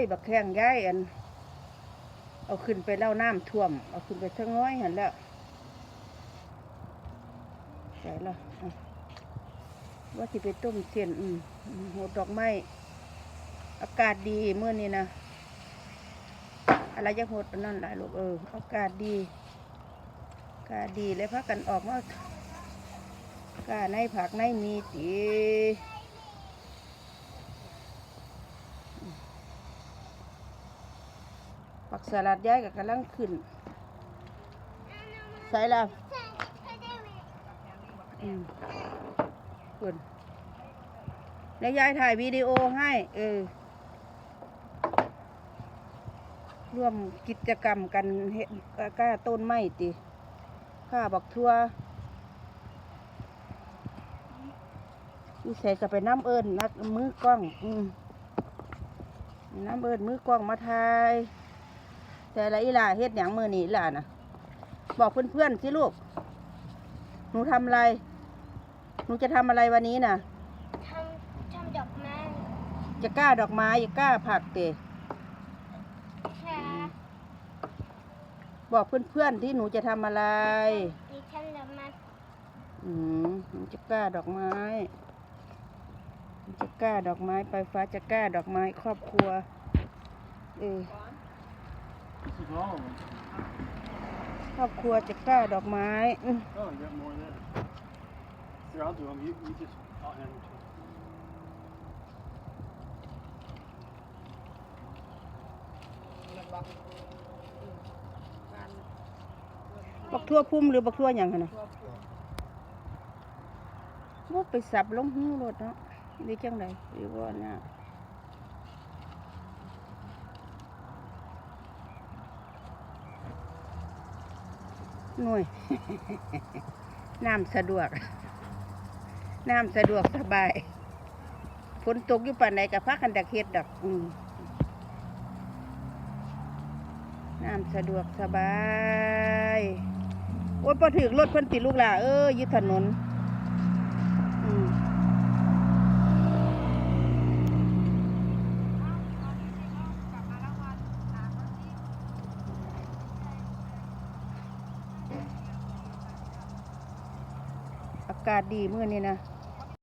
ยบักแข้งย้ายอัน เอาขึ้นไปเล่าน้ำท่วม เอาขึ้นไปทั้งน้อยหันแล้วใส่ละว่าที่ไปต้มเส้นอืมอืมดดอกไม้ อากาศดีเมื่อนี้นะ อะไรจะโหดนนั่นหลายลูกเออ อากาศดี อากาศดีเลยพักกันออกมา กาในผักในมีตี ผักสลัดย้ายกับกำลังขึ้น ใส่ล้วอืมคุณแล้วยายถ่ายวิดีโอให้ เออ ร่วมกิจกรรมกันเฮ็ดก้าต้นไม้ติข้าบักทั่วอีใส่กับไปน้ำเอิญนัดมือกล้อง อืมน้ำเอิญมือกล้องมาถ่าย แต่ละอีหล่าเฮ็ดหยังมือนี่ล่ะนะบอกเพื่อนๆสิลูก หนูทำอะไร หนูจะทำอะไรวันนี้น่ะทำทำดอกไม้จะกล้าดอกไม้จะกล้าผักเตะใช่บอกเพื่อนๆที่หนูจะทำอะไรมีทำดอกไม้อืมหนูจะกล้าดอกไม้หนูจะกล้าดอกไม้ไปฟ้าจะกล้าดอกไม้ครอบครัว เออ Is it long? ครอบครัวจะกล้าดอกไม้อืม Oh, you got more there. Here, I'll do them. You, you just, I'll hand them to you. บักทั่วพุ่มหรือบักทั่วหยังคะนะว่าไปสับลงหูรถเนาะหรือจังไดหรือว่าเนี่ย หน่วย น้ำสะดวก น้ำสะดวกสบาย ฝนตกอยู่ป่านไหนกับพักกันดักเฮ็ดดอกน้ำสะดวกสบาย โอ้ยพอถึงรถเพิ่นติดลูกหล่ะเอออยึดถนน กาศดีมื้อนี้นะ